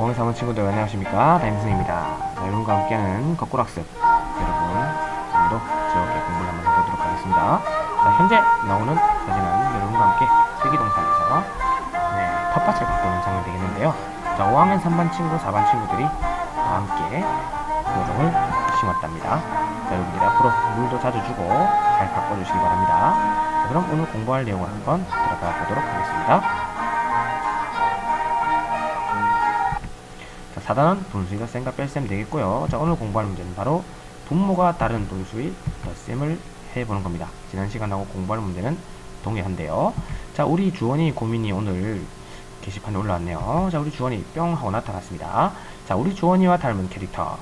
오늘 사원 친구들 안녕하십니까? 다임선입니다. 여러분과 함께하는 거꾸락습. 여러분 오늘도 즐겁게 공부를 한번 해보도록 하겠습니다. 자, 현재 나오는 사진은 여러분과 함께 필기동산에서 네, 텃밭을 바꾸는 장면 되겠는데요. 자 5학년 3반 친구 4반 친구들이 다 함께 모종을 심었답니다. 자, 여러분들이 앞으로 물도 자주 주고 잘 바꿔주시기 바랍니다. 자, 그럼 오늘 공부할 내용을 한번 들어가 보도록 하겠습니다 4단은 분수의 덧셈과 뺄셈 되겠고요. 자, 오늘 공부할 문제는 바로 분모가 다른 분수의 덧셈을 해보는 겁니다. 지난 시간하고 공부할 문제는 동일한데요. 자, 우리 주원이 고민이 오늘 게시판에 올라왔네요. 자, 우리 주원이 뿅 하고 나타났습니다. 자, 우리 주원이와 닮은 캐릭터.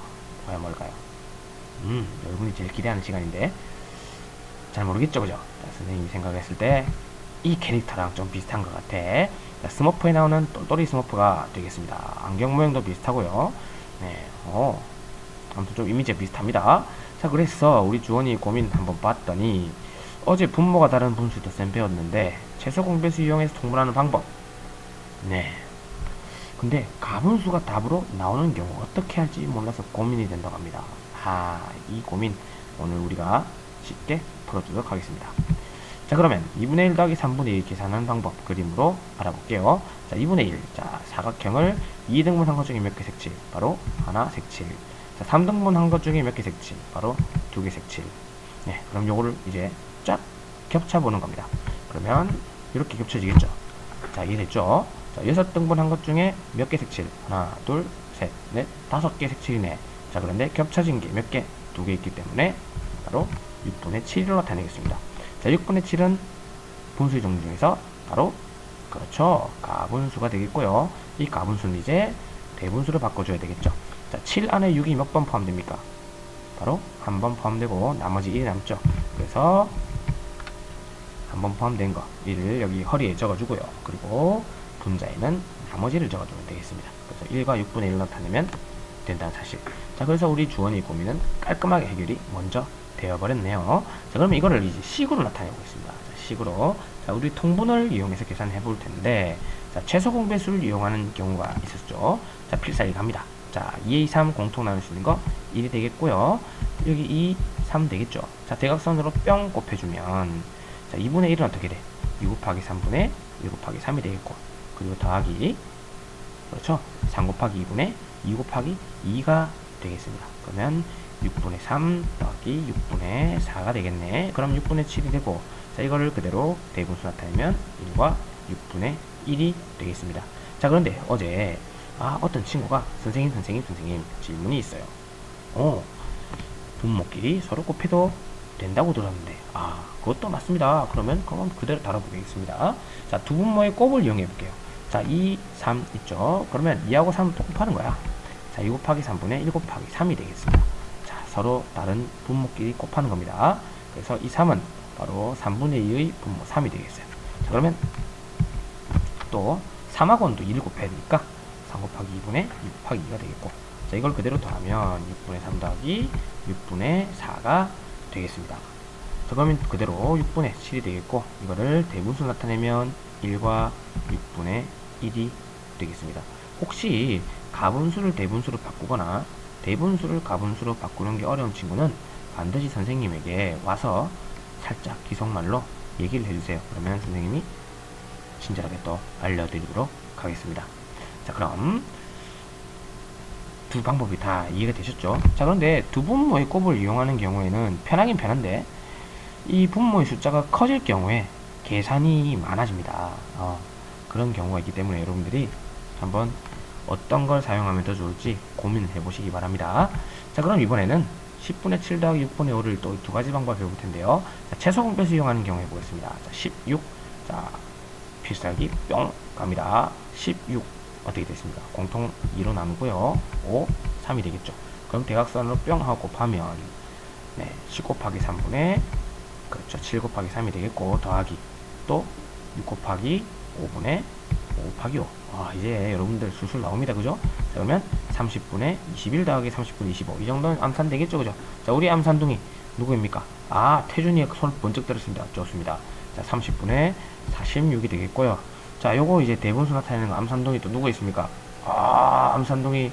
과연 뭘까요? 음, 여러분이 제일 기대하는 시간인데. 잘 모르겠죠, 그죠? 자, 선생님이 생각했을 때 이 캐릭터랑 좀 비슷한 것 같아. 자, 스머프에 나오는 똘똘이 스머프가 되겠습니다. 안경 모양도 비슷하고요. 네, 어, 아무튼 좀 이미지가 비슷합니다. 자, 그래서 우리 주원이 고민 한번 봤더니 어제 분모가 다른 분수도 쌤 배웠는데 최소 공배수 이용해서 통분하는 방법. 네. 근데 가분수가 답으로 나오는 경우 어떻게 할지 몰라서 고민이 된다고 합니다. 아, 이 고민 오늘 우리가 쉽게 풀어주도록 하겠습니다. 자 그러면 2분의 1 더하기 3분의 1 계산하는 방법 그림으로 알아볼게요. 자 2분의 1 자, 사각형을 2등분 한 것 중에 몇 개 색칠? 바로 하나 색칠. 자 3등분 한 것 중에 몇 개 색칠? 바로 두 개 색칠. 네 그럼 요거를 이제 쫙 겹쳐 보는 겁니다. 그러면 이렇게 겹쳐지겠죠? 자 이해됐죠? 자 6등분 한 것 중에 몇 개 색칠? 하나 둘 셋 넷 다섯 개 색칠이네. 자 그런데 겹쳐진 게 몇 개? 두 개 있기 때문에 바로 6분의 7로 나타내겠습니다 자, 6분의 7은 분수의 종류 중에서 바로 그렇죠. 가분수가 되겠고요. 이 가분수는 이제 대분수로 바꿔줘야 되겠죠. 자, 7 안에 6이 몇 번 포함됩니까? 바로 한 번 포함되고 나머지 1이 남죠. 그래서 한 번 포함된 거 1을 여기 허리에 적어주고요. 그리고 분자에는 나머지를 적어주면 되겠습니다. 그래서 1과 6분의 1을 나타내면 된다는 사실. 자, 그래서 우리 주원이 고민은 깔끔하게 해결이 먼저 되어버렸네요. 자, 그러면 이거를 이제 식으로 나타내 보겠습니다. 자, 식으로. 자, 우리 통분을 이용해서 계산해 볼 텐데, 자, 최소 공배수를 이용하는 경우가 있었죠. 자, 필살기 갑니다. 자, 2, 2, 3 공통 나눌 수 있는 거 1이 되겠고요. 여기 2, 3 되겠죠. 자, 대각선으로 뿅 곱해주면, 자, 2분의 1은 어떻게 돼? 2 곱하기 3분의 1 곱하기 3이 되겠고, 그리고 더하기, 그렇죠. 3 곱하기 2분의 2 곱하기 2가 되겠습니다. 그러면 6분의 3 더하기 6분의 4가 되겠네. 그럼 6분의 7이 되고, 자, 이거를 그대로 대분수 나타내면 1과 6분의 1이 되겠습니다. 자, 그런데 어제, 아, 어떤 친구가 선생님, 선생님, 선생님 질문이 있어요. 어, 분모끼리 서로 곱해도 된다고 들었는데, 아, 그것도 맞습니다. 그러면, 그럼 그대로 다뤄보겠습니다. 자, 두 분모의 곱을 이용해 볼게요. 자, 2, 3 있죠? 그러면 2하고 3을 또 곱하는 거야. 자, 2 곱하기 3분의 1 곱하기 3이 되겠습니다. 자, 서로 다른 분모끼리 곱하는 겁니다. 그래서 이 3은 바로 3분의 2의 분모 3이 되겠어요. 자, 그러면 또 3하고는 또 2를 곱해야 되니까 3 곱하기 2분의 2 곱하기 2가 되겠고 자, 이걸 그대로 더하면 6분의 3 더하기 6분의 4가 되겠습니다. 자, 그러면 그대로 6분의 7이 되겠고 이거를 대분수 나타내면 1과 6분의 1이 되겠습니다. 혹시 가분수를 대분수로 바꾸거나 대분수를 가분수로 바꾸는 게 어려운 친구는 반드시 선생님에게 와서 살짝 기속말로 얘기를 해주세요. 그러면 선생님이 친절하게 또 알려드리도록 하겠습니다. 자, 그럼 두 방법이 다 이해가 되셨죠? 자, 그런데 두 분모의 곱을 이용하는 경우에는 편하긴 편한데 이 분모의 숫자가 커질 경우에 계산이 많아집니다. 어, 그런 경우가 있기 때문에 여러분들이 한번 어떤 걸 사용하면 더 좋을지 고민을 해보시기 바랍니다. 자, 그럼 이번에는 10분의 7 더하기 6분의 5를 또 두 가지 방법 해볼 텐데요. 자, 최소 공배수 이용하는 경우 해보겠습니다. 자, 16. 자, 필살기 뿅 갑니다. 16. 어떻게 됐습니까? 공통 2로 나누고요. 5, 3이 되겠죠. 그럼 대각선으로 뿅 하고 곱하면 네, 10 곱하기 3분의 그렇죠. 7 곱하기 3이 되겠고 더하기 또 6 곱하기 5분의 5 곱하기 5. 아, 이제 여러분들 술술 나옵니다. 그죠? 자, 그러면 30분의 21 더하기 30분의 25. 이 정도는 암산 되겠죠? 그죠? 자, 우리 암산둥이 누구입니까? 아, 태준이의 손을 번쩍 들었습니다. 좋습니다. 자, 30분의 46이 되겠고요. 자, 요거 이제 대분수 나타내는 거 암산둥이 또 누구 있습니까? 아, 암산둥이.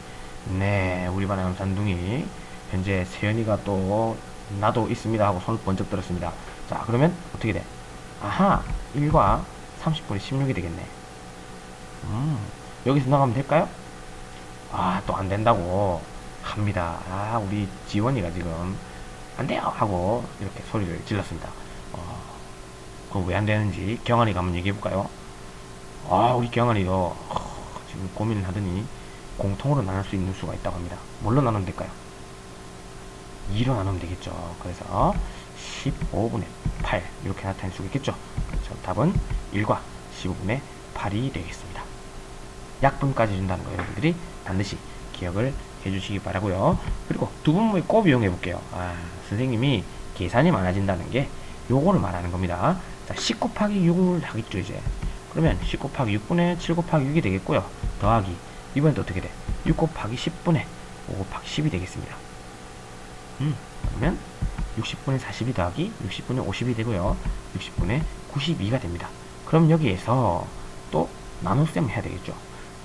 네, 우리 반의 암산둥이. 현재 세연이가 또 나도 있습니다 하고 손을 번쩍 들었습니다. 자, 그러면 어떻게 돼? 아하, 1과 30분의 16이 되겠네. 음, 여기서 나가면 될까요? 아, 또 안 된다고 합니다. 아, 우리 지원이가 지금 안 돼요! 하고 이렇게 소리를 질렀습니다. 어, 그거 왜안 되는지 경환이가 한번 얘기해 볼까요? 아, 우리 경환이요. 어, 지금 고민을 하더니 공통으로 나눌 수 있는 수가 있다고 합니다. 뭘로 나누면 될까요? 2로 나누면 되겠죠. 그래서 15분의 8 이렇게 나타낼 수가 있겠죠. 그래서 답은 1과 15분의 8이 되겠습니다. 약분까지 준다는 거 여러분들이 반드시 기억을 해주시기 바라고요. 그리고 두 분모의 꼭 이용해 볼게요. 아, 선생님이 계산이 많아진다는 게 요거를 말하는 겁니다. 자, 10 곱하기 6을 하겠죠, 이제. 그러면 10 곱하기 6분의 7 곱하기 6이 되겠고요. 더하기 이번엔 또 어떻게 돼? 6 곱하기 10분의 5 곱하기 10이 되겠습니다. 음, 그러면 60분의 40이 더하기 60분의 50이 되고요. 60분의 92가 됩니다. 그럼 여기에서 또 나눗셈을 해야 되겠죠.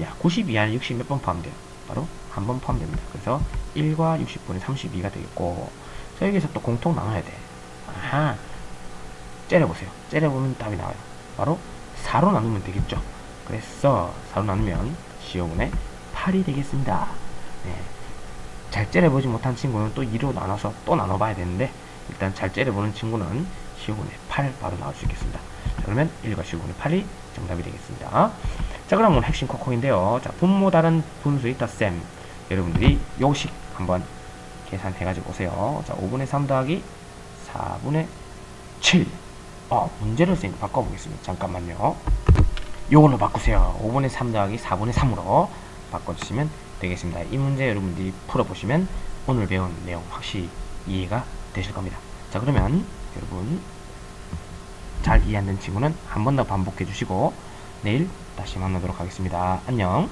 야, 92 안에 60 몇 번 포함돼요? 바로 한 번 포함됩니다. 그래서 1과 60분의 32가 되겠고, 자, 여기서 또 공통 나눠야 돼. 아하, 째려보세요. 째려보면 답이 나와요. 바로 4로 나누면 되겠죠. 그래서 4로 나누면 15분의 8이 되겠습니다. 네. 잘 째려보지 못한 친구는 또 2로 나눠서 또 나눠봐야 되는데 일단 잘 째려보는 친구는 15분의 8 바로 나올 수 있겠습니다. 자, 그러면 1과 15분의 8이 정답이 되겠습니다. 자 그럼 오늘 핵심 코코인데요. 자 분모 다른 분수의 덧셈 여러분들이 요식 한번 계산해가지고 오세요. 자 5분의 3 더하기 4분의 7 어, 문제를 쌤 바꿔보겠습니다. 잠깐만요. 요걸로 바꾸세요. 5분의 3 더하기 4분의 3으로 바꿔주시면 되겠습니다. 이 문제 여러분들이 풀어보시면 오늘 배운 내용 확실히 이해가 되실 겁니다. 자 그러면 여러분 잘 이해 안 된 친구는 한 번 더 반복해 주시고 내일 다시 만나도록 하겠습니다. 안녕